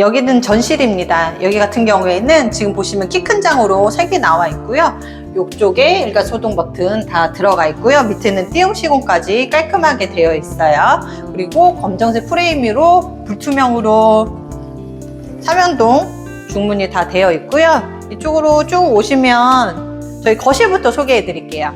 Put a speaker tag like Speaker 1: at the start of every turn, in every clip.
Speaker 1: 여기는 전실입니다. 여기 같은 경우에는 지금 보시면 키 큰 장으로 색이 나와 있고요. 이쪽에 일괄 소동 버튼 다 들어가 있고요. 밑에는 띄움 시공까지 깔끔하게 되어 있어요. 그리고 검정색 프레임으로 불투명으로 삼연동 중문이 다 되어 있고요. 이쪽으로 쭉 오시면 저희 거실부터 소개해 드릴게요.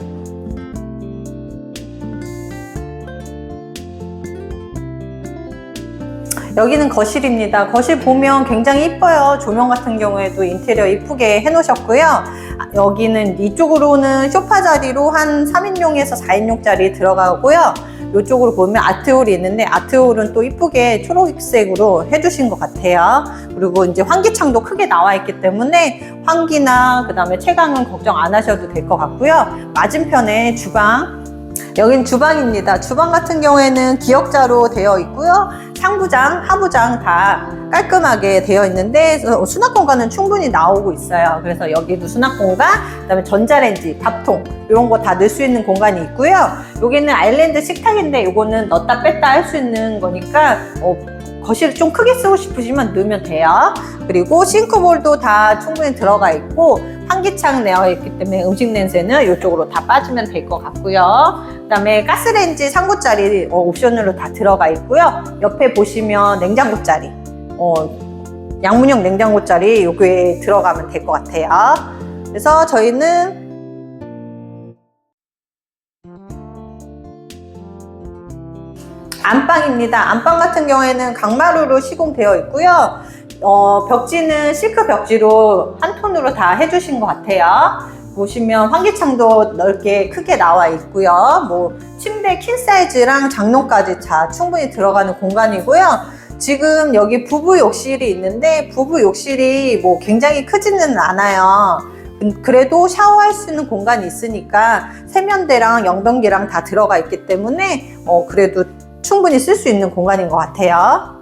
Speaker 1: 여기는 거실입니다. 거실 보면 굉장히 이뻐요. 조명 같은 경우에도 인테리어 이쁘게 해놓으셨고요. 아, 여기는 이쪽으로는 소파 자리로 한 3인용에서 4인용짜리 들어가고요. 이쪽으로 보면 아트홀이 있는데 아트홀은 또 이쁘게 초록색으로 해주신 것 같아요. 그리고 이제 환기창도 크게 나와 있기 때문에 환기나 그 다음에 채광은 걱정 안 하셔도 될 것 같고요. 맞은편에 주방 여긴 주방입니다. 주방 같은 경우에는 기역자로 되어 있고요. 상부장, 하부장 다 깔끔하게 되어 있는데 어, 수납 공간은 충분히 나오고 있어요. 그래서 여기도 수납 공간, 그다음에 전자레인지, 밥통 이런 거 다 넣을 수 있는 공간이 있고요. 여기는 아일랜드 식탁인데 이거는 넣었다 뺐다 할 수 있는 거니까 어, 거실을 좀 크게 쓰고 싶으시면 넣으면 돼요. 그리고 싱크볼도 다 충분히 들어가 있고 환기창 내어 있기 때문에 음식 냄새는 이쪽으로 다 빠지면 될 것 같고요. 그다음에 가스레인지 3구짜리 어, 옵션으로 다 들어가 있고요. 옆에 보시면 냉장고 자리, 어, 양문형 냉장고 자리 여기에 들어가면 될 것 같아요. 그래서 저희는 안방입니다. 안방 같은 경우에는 강마루로 시공되어 있고요. 어, 벽지는 실크 벽지로 한 톤으로 다 해주신 것 같아요. 보시면 환기창도 넓게 크게 나와 있고요. 뭐 침대 킹 사이즈랑 장롱까지 다 충분히 들어가는 공간이고요. 지금 여기 부부 욕실이 있는데 부부 욕실이 뭐 굉장히 크지는 않아요. 음, 그래도 샤워할 수 있는 공간이 있으니까 세면대랑 영변기랑 다 들어가 있기 때문에 어, 그래도 충분히 쓸 수 있는 공간인 것 같아요.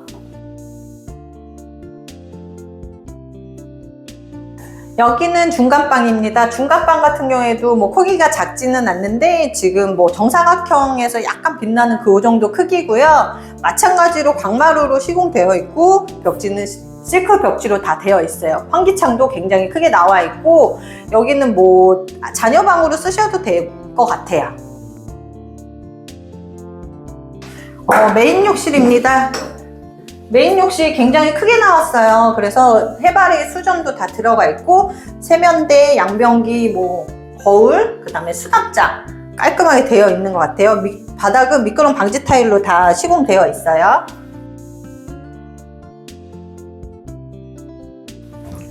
Speaker 1: 여기는 중간방입니다. 중간방 같은 경우에도 뭐 크기가 작지는 않는데 지금 뭐 정사각형에서 약간 빛나는 그 정도 크기고요. 마찬가지로 광마루로 시공되어 있고 벽지는 실크 벽지로 다 되어 있어요. 환기창도 굉장히 크게 나와 있고 여기는 뭐 자녀방으로 쓰셔도 될 것 같아요. 어, 메인 욕실입니다. 메인 욕실 굉장히 크게 나왔어요. 그래서 해바리 수전도 다 들어가 있고 세면대, 양변기, 뭐 거울, 그 다음에 수납장 깔끔하게 되어 있는 것 같아요. 미- 바닥은 미끄럼 방지 타일로 다 시공되어 있어요.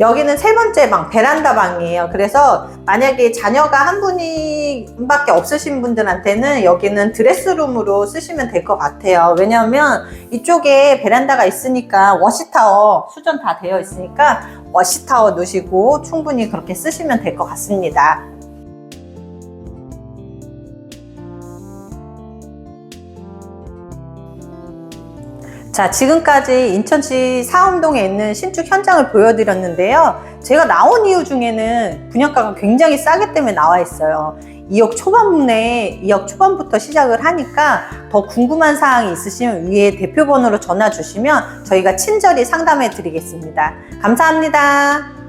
Speaker 1: 여기는 세 번째 방, 베란다 방이에요. 그래서 만약에 자녀가 한 분이밖에 없으신 분들한테는 여기는 드레스룸으로 쓰시면 될 것 같아요. 왜냐하면 이쪽에 베란다가 있으니까 워시타워 수전 다 되어 있으니까 워시타워 넣으시고 충분히 그렇게 쓰시면 될 것 같습니다. 자, 지금까지 인천시 사암동에 있는 신축 현장을 보여드렸는데요. 제가 나온 이유 중에는 분양가가 굉장히 싸기 때문에 나와 있어요. 2억 초반에 2억 초반부터 시작을 하니까 더 궁금한 사항이 있으시면 위에 대표 번호로 전화 주시면 저희가 친절히 상담해 드리겠습니다. 감사합니다.